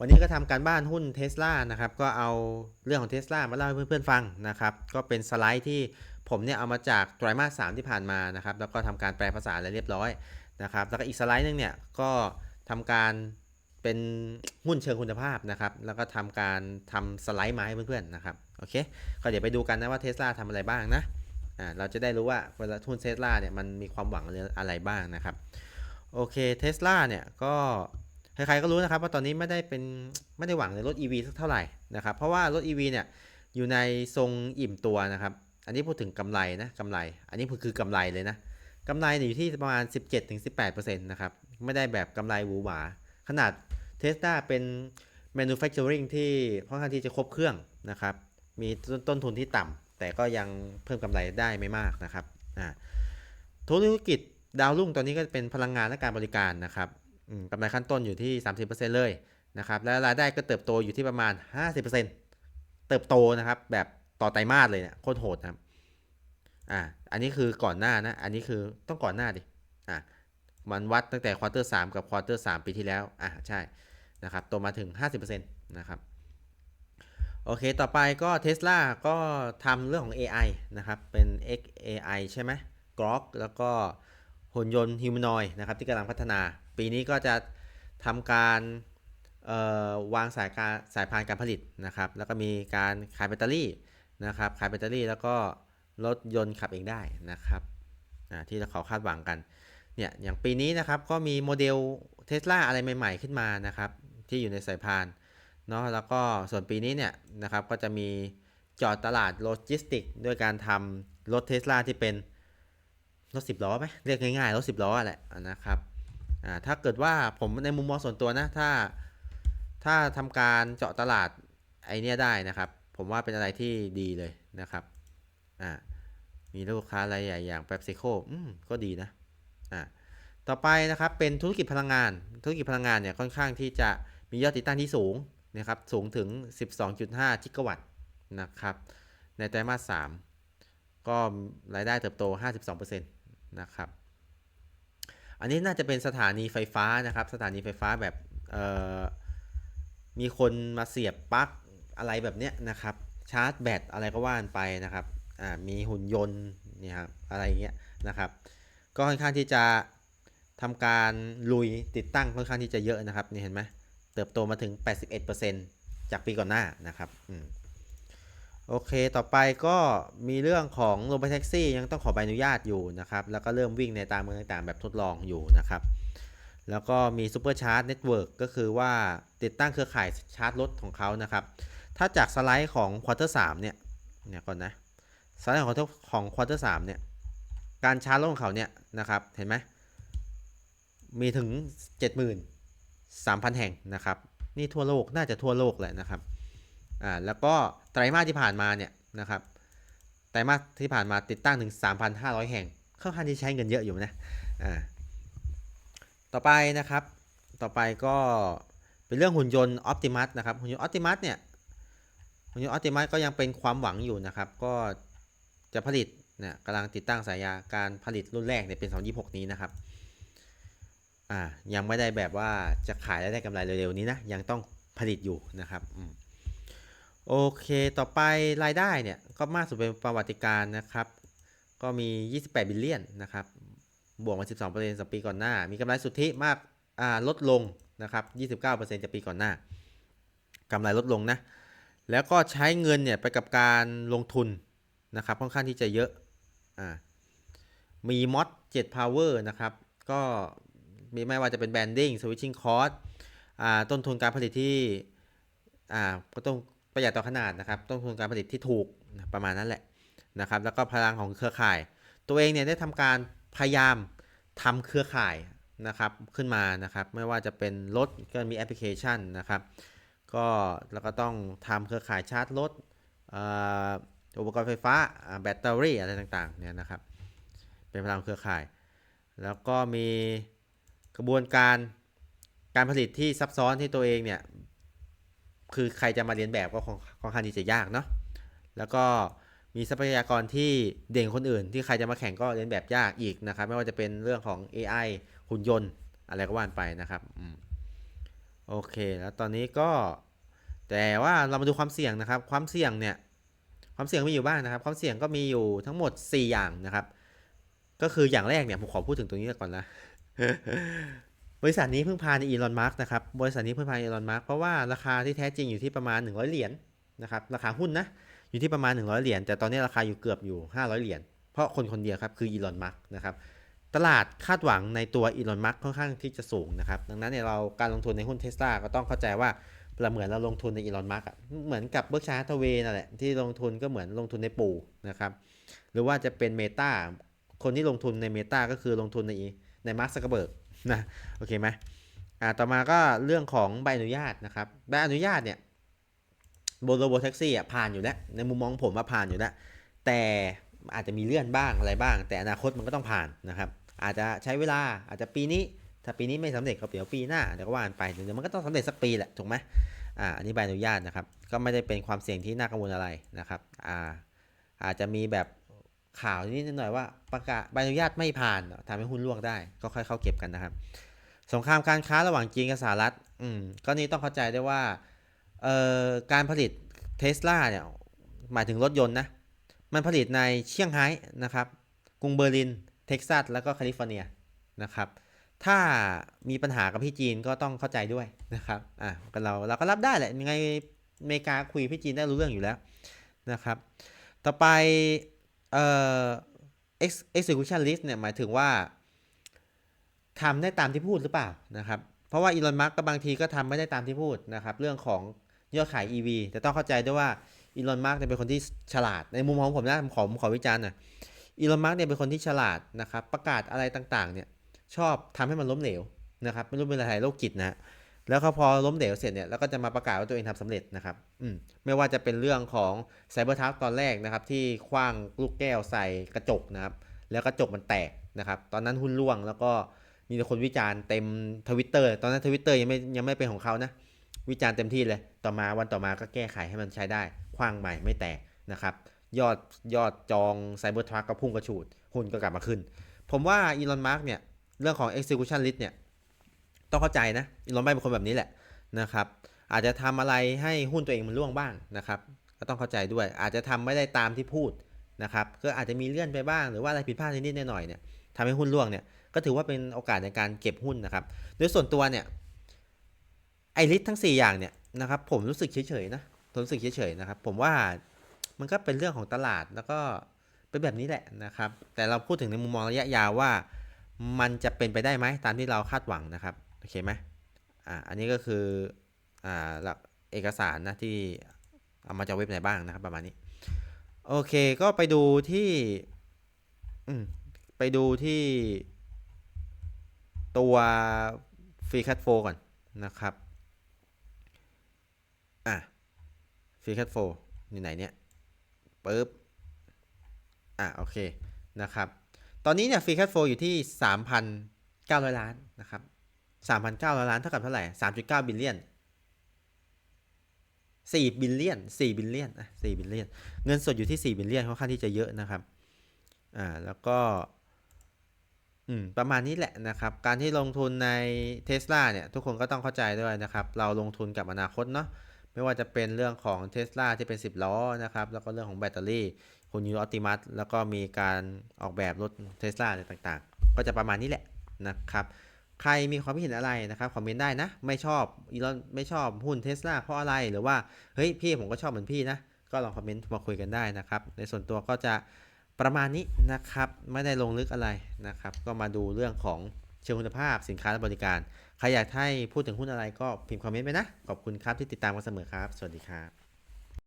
วันนี้ก็ทำการบ้านหุ้นเท s l a นะครับ ก็เอาเรื่องของเท s l a มาเล่าให้เพื่อนๆฟังนะครับ ก็เป็นสไลด์ที่ผมเนี่ยเอามาจากไตรมาส3ที่ผ่านมานะครับ แล้วก็ทำการแปลภาษาอะไรเรียบร้อยนะครับ แล้วก็อีกสไลด์หนึงเนี่ยก็ทำการเป็นหุ้นเชิงคุณภาพนะครับ แล้วก็ทำการทำสไลด์มาให้เพื่อนๆนะครับ โอเค ก็เดี๋ยวไปดูกันนะว่าเท s l a ทำอะไรบ้างนะ อ่า เราจะได้รู้ว่าเวลาหุ้นเท s l a เนี่ยมันมีความหวังอะไรบ้างนะครับ โอเคเท s l a เนี่ยก็ ใครๆก็รู้นะครับว่าตอนนี้ไม่ได้เป็นไม่ได้หวังในรถ EV สักเท่าไหร่นะครับ เพราะว่ารถ EV เนี่ยอยู่ในทรงอิ่มตัวนะครับ อันนี้พูดถึงกำไรนะกำไร อันนี้คือกำไรเลยนะกำไรเนี่ยอยู่ที่ประมาณ 17-18%นะครับ ไม่ได้แบบกำไรหวือหวา ขนาดเทสลาเป็น manufacturing ที่ค่อนข้างที่จะครบเครื่องนะครับ มีต้นทุนที่ต่ำแต่ก็ยังเพิ่มกำไรได้ไม่มากนะครับอ่าธุรกิจดาวรุ่งตอนนี้ก็เป็นพลังงานและการบริการนะครับ กำไรขั้นต้นอยู่ที่ 30%เลยนะครับ และรายได้ก็เติบโตอยู่ที่ประมาณ 50%เติบโตนะครับ แบบต่อไตรมาสเลยเนี่ยโคตรโหดนะครับอ่าอันนี้คือก่อนหน้านะ อันนี้คือต้องก่อนหน้าดิอ่ามันวัดตั้งแต่ควอเตอร์3กับควอเตอร์3ปีที่แล้วอ่าใช่นะครับโตมาถึง 50%นะครับโอเค ต่อไปก็ Tesla ก็ทำเรื่องของ AI นะครับ เป็น XAI ใช่ไหม Grok แล้วก็ หุ่นยนต์ humanoid นะครับที่กำลังพัฒนา ปีนี้ก็จะทำการวางสายการสายพานการผลิตนะครับ แล้วก็มีการขายแบตเตอรี่นะครับ ขายแบตเตอรี่แล้วก็รถยนต์ขับเองได้นะครับที่เขาคาดหวังกัน เนี่ยอย่างปีนี้นะครับก็มีโมเดล Tesla อะไรใหม่ ๆ ขึ้นมานะครับ ที่อยู่ในสายพานเนาะแล้วก็ส่วนปีนี้เนี่ยนะครับก็จะมีจอดตลาดโลจิสติกด้วยการทำรถเทสลาที่เป็น รถสิบล้อไหมเรียกง่ายๆรถสิบล้อแหละนะครับอ่าถ้าเกิดว่าผมในมุมมองส่วนตัวนะถ้าถ้าทำการเจาะตลาดไอเนี้ยได้นะครับ ผมว่าเป็นอะไรที่ดีเลยนะครับอ่ามีลูกค้ารายใหญ่อย่าง p ป๊ s i c o อืมก็ดีนะอ่าต่อไปนะครับเป็นธุรกิจพลังงาน ธุรกิจพลังงานเนี่ยค่อนข้างที่จะมียอดติดตั้งที่สูงนะครับสูงถึง 12.5 กิกะวัตต์นะครับในไตรมาส3ก็รายได้เติบโต 52%น นะครับ อันนี้น่าจะเป็นสถานีไฟฟ้านะครับ สถานีไฟฟ้าแบบมีคนมาเสียบปลั๊กอะไรแบบเนี้ยนะครับ ชาร์จแบตอะไรก็ว่านไปนะครับมีหุ่นยนต์นี่ครับอะไรเงี้ยนะครับ ก็ค่อนข้างที่จะทำการลุยติดตั้งค่อนข้างที่จะเยอะนะครับนี่เห็นไหมเติบโตมาถึง 81%จากปีก่อนหน้านะครับอ โอเค ต่อไปก็มีเรื่องของโรบอทแท็กซี่ยังต้องขอใบอนุญาตอยู่นะครับ แล้วก็เริ่มวิ่งในตามเมืองต่างๆ แบบทดลองอยู่นะครับ แล้วก็มีซูเปอร์ชาร์จเน็ตเวิร์กก็คือว่าติดตั้งเครือข่ายชาร์จรถของเขานะครับ ถ้าจากสไลด์ของควอเตอร์สเนี่ยเนี่ยก่อนนะ สไลด์ของของควอเตอร์สเนี่ย การชาร์จรถของเขาเนี่ยนะครับ เห็นไหม มีถึง 73,000 แห่งนะครับ นี่ทั่วโลกน่าจะทั่วโลกแหละนะครับ อ่าแล้วก็ไตรมาสที่ผ่านมาเนี่ยนะครับไตรมาสที่ผ่านมาติดตั้งถึง 3,500 แห่งค่อนข้างที่ใช้เงินเยอะอยู่นะอ่าต่อไปนะครับต่อไปก็เป็นเรื่องหุ่นยนต์ Optimus นะครับหุ่นยนต์ Optimus เนี่ยหุ่นยนต์ Optimus ก็ยังเป็นความหวังอยู่นะครับก็จะผลิตเนี่ยกำลังติดตั้งสายยาการผลิตรุ่นแรกเนี่ยเป็น 226 นี้นะครับอ่ายังไม่ได้แบบว่าจะขายและได้กำไรเร็วๆนี้นะยังต้องผลิตอยู่นะครับอ โอเคต่อไปรายได้เนี่ยก็มากสุดเป็นประวัติการนะครับ ก็มี 28 บิลเลียนนะครับ บวกมา 12%จากปีก่อนหน้า มีกำไรสุทธิมากอ่าลดลงนะครับ 29%จากปีก่อนหน้ากำไรลดลงนะ แล้วก็ใช้เงินเนี่ยไปกับการลงทุนนะครับค่อนข้างที่จะเยอะอ่ามีมอด7 power นะครับ ก็มีไม่ว่าจะเป็นแบนดิ้งสวิตชิ่งคอร์สต้นทุนการผลิตที่ก็ต้อง ประหยัดต่อขนาดนะครับ ต้นทุนการผลิตที่ถูกประมาณนั้นแหละนะครับ แล้วก็พลังของเครือข่าย ตัวเองเนี่ยได้ทำการพยายามทำเครือข่ายนะครับขึ้นมานะครับ ไม่ว่าจะเป็นรถก็มีแอปพลิเคชันนะครับ ก็แล้วก็ต้องทำเครือข่ายชาร์จรถอุปกรณ์ไฟฟ้าแบตเตอรี่อะไรต่างๆเนี่ยนะครับ เป็นพลังเครือข่าย แล้วก็มีกระบวนการการผลิตที่ซับซ้อนที่ตัวเองเนี่ย คือใครจะมาเรียนแบบก็ค่อนข้างที่จะยากเนาะแล้วก็มีทรัพยากรที่เด่นคนอื่น ที่ใครจะมาแข่งก็เรียนแบบยากอีกนะครับ ไม่ว่าจะเป็นเรื่องของ AI หุ่นยนต์อะไรก็ว่านไปนะครับอโอเคแล้วตอนนี้ก็ แต่ว่าเรามาดูความเสี่ยงนะครับ ความเสี่ยงเนี่ย ความเสี่ยงมีอยู่บ้างนะครับ ความเสี่ยงก็มีอยู่ทั้งหมด 4 อย่างนะครับ ก็คืออย่างแรกเนี่ยผมขอพูดถึงตรงนี้ก่อนนะ บริษัทนี้เพิ่งพาในอีลอนมาร์กนะครับ บริษัทนี้เพิ่งพาอีลอนมาร์กเพราะว่าราคาที่แท้จริงอยู่ที่ประมาณ 100 เหรียญนะครับ ราคาหุ้นนะอยู่ที่ประมาณ 100 เหรียญ แต่ตอนนี้ราคาอยู่เกือบอยู่ 500 เหรียญ เพราะคนคนเดียวครับคืออีลอนมาร์กนะครับ ตลาดคาดหวังในตัวอีลอนมัสก์ค่อนข้างที่จะสูงนะครับ ดังนั้นเนี่ยเราการลงทุนในหุ้นเทสลาก็ต้องเข้าใจว่าเราเหมือนเราลงทุนในอีลอนมัสก์อะเหมือนกับเบิร์กชาร์ทเวนั่นแหละที่ลงทุนก็เหมือนลงทุนในปู่นะครับ หรือว่าจะเป็นเมตาคนที่ลงทุนในเมตาก็คือลงทุนในในมาร์คซักเบิร์ก นะโอเคไหมอ่าต่อมาก็เรื่องของใบอนุญาตนะครับใบอนุญาตเนี่ยบนโรบแท็กซี่อะผ่านอยู่แล้วในมุมมองผมว่าผ่านอยู่แล้วแต่อาจจะมีเลื่อนบ้างอะไรบ้าง แต่อนาคตมันก็ต้องผ่านนะครับ อาจจะใช้เวลาอาจจะปีนี้ ถ้าปีนี้ไม่สำเร็จก็เดี๋ยวปีหน้าเดี๋ยวก็ว่ากันไปเดี๋ยวมันก็ต้องสำเร็จสักปีแหละถูกไหมอ่าอันนี้ใบอนุญาตนะครับ ก็ไม่ได้เป็นความเสี่ยงที่น่ากังวลอะไรนะครับอ่าอาจจะมีแบบ ข่าวนิดหน่อยว่าประกาศใบอนุญาตไม่ผ่านทำให้หุ้นร่วงได้ ก็ค่อยเข้าเก็บกันนะครับ สงครามการค้าระหว่างจีนกับสหรัฐอืมก็นี่ต้องเข้าใจได้ว่าเอ่อการผลิตเทสลาเนี่ยหมายถึงรถยนต์นะมันผลิตในเซี่ยงไฮ้นะครับกรุงเบอร์ลิน เท็กซัสแล้วก็แคลิฟอร์เนียนะครับถ้ามีปัญหากับพี่จีนก็ต้องเข้าใจด้วยนะครับอะกันเราเราก็รับได้แหละยังไงอเมริกาคุยพี่จีนได้รู้เรื่องอยู่แล้วนะครับ ต่อไป เอ่อ execution list เนี่ยหมายถึงว่าทำได้ตามที่พูดหรือเปล่านะครับ เพราะว่าอีลอนมัสก์ก็บางทีก็ทำไม่ได้ตามที่พูดนะครับ เรื่องของยอดขาย EV แต่ต้องเข้าใจด้วยว่าอีลอนมัสก์เนี่ยเป็นคนที่ฉลาด ในมุมมองผมนะผมขอผมขอวิจารณ์หน่อยอีลอนมัสก์เนี่ยเป็นคนที่ฉลาดนะครับ ประกาศอะไรต่างๆ เนี่ยชอบทำให้มันล้มเหลวนะครับ ไม่รู้เป็นอะไรโรคจิตนะฮะ แล้วเขาพอล้มเหลวเสร็จเนี่ยแล้วก็จะมาประกาศว่าตัวเองทำสำเร็จนะครับอืมไม่ว่าจะเป็นเรื่องของไซเบอร์ทักตอนแรกนะครับ ที่คว้างลูกแก้วใส่กระจกนะครับ แล้วกระจกมันแตกนะครับ ตอนนั้นหุ้นร่วงแล้วก็มีคนวิจารณ์เต็มทวิตเตอร์ตอนนั้นทวิตเตอร์ยังไม่ยังไม่เป็นของเขานะ วิจารณ์เต็มที่เลย ต่อมาวันต่อมาก็แก้ไขให้มันใช้ได้คว้างใหม่ไม่แตกนะครับ ยอดยอดจองไซเบอร์ทรัคก็พุ่งกระฉูดหุ้นก็กลับมาขึ้น ผมว่าอีลอนมาร์กเนี่ยเรื่องของ execution list เนี่ย ต้องเข้าใจนะอีลอนมัสก์เป็นคนแบบนี้แหละนะครับอาจจะทำอะไรให้หุ้นตัวเองมันร่วงบ้างนะครับ ก็ต้องเข้าใจด้วย อาจจะทำไม่ได้ตามที่พูดนะครับก็อาจจะมีเลื่อนไปบ้างหรือว่าอะไรผิดพลาดนิดๆหน่อยๆเนี่ยทำให้หุ้นร่วงเนี่ยก็ถือว่าเป็นโอกาสในการเก็บหุ้นนะครับ โดยส่วนตัวเนี่ยไอริสทั้ง 4 อย่างเนี่ยนะครับผมรู้สึกเฉยๆนะผมรู้สึกเฉยๆนะครับ ผมว่ามันก็เป็นเรื่องของตลาดแล้วก็เป็นแบบนี้แหละนะครับ แต่เราพูดถึงในมุมมองระยะยาวว่า มันจะเป็นไปได้ไหมตามที่เราคาดหวังนะครับ เคไหมอ่าอันนี้ก็คืออ่าหลักเอกสารนะที่เอามาจากเว็บไหนบ้างนะครับประมาณนี้ โอเคก็ไปดูที่อืมไปดูที่ตัวฟรีคัตโฟก่อนนะครับ อะฟรีคัตโฟอยู่ไหนเนี่ยปึ๊บ อะโอเคนะครับ ตอนนี้เนี่ยฟรีแคชโฟอยู่ที่ 3,900 ล้านนะครับ 3,900 ล้านเท่ากับเท่าไหร่ 3.9 บิลเลียน4บิลเลียน4บิลเลียนอะ4บิลเลียน เงินสดอยู่ที่ 4 บิลเลียนค่อนข้างที่จะเยอะนะครับ อ่า แล้วก็ อืม ประมาณนี้แหละนะครับ การที่ลงทุนในเท s l a เนี่ย ทุกคนก็ต้องเข้าใจด้วยนะครับ เราลงทุนกับอนาคตเนาะ ไม่ว่าจะเป็นเรื่องของเท s l a ที่เป็น 10 ล้อนะครับ แล้วก็เรื่องของแบตเตอรี่ คุณยูออติมัสแล้วก็มีการออกแบบรถเทสลาอะไรต่างๆ ก็จะประมาณนี้แหละนะครับ ใครมีความคิดเห็นอะไรนะครับคอมเมนต์ได้นะ ไม่ชอบอีลอนไม่ชอบหุ้นเทสลาเพราะอะไรหรือว่าเฮ้ยพี่ผมก็ชอบเหมือนพี่นะ ก็ลองคอมเมนต์มาคุยกันได้นะครับ ในส่วนตัวก็จะประมาณนี้นะครับ ไม่ได้ลงลึกอะไรนะครับ ก็มาดูเรื่องของเชิงคุณภาพสินค้าและบริการ ใครอยากให้พูดถึงหุ้นอะไรก็พิมพ์คอมเมนต์ไปนะ ขอบคุณครับที่ติดตามกันเสมอครับ สวัสดีครับ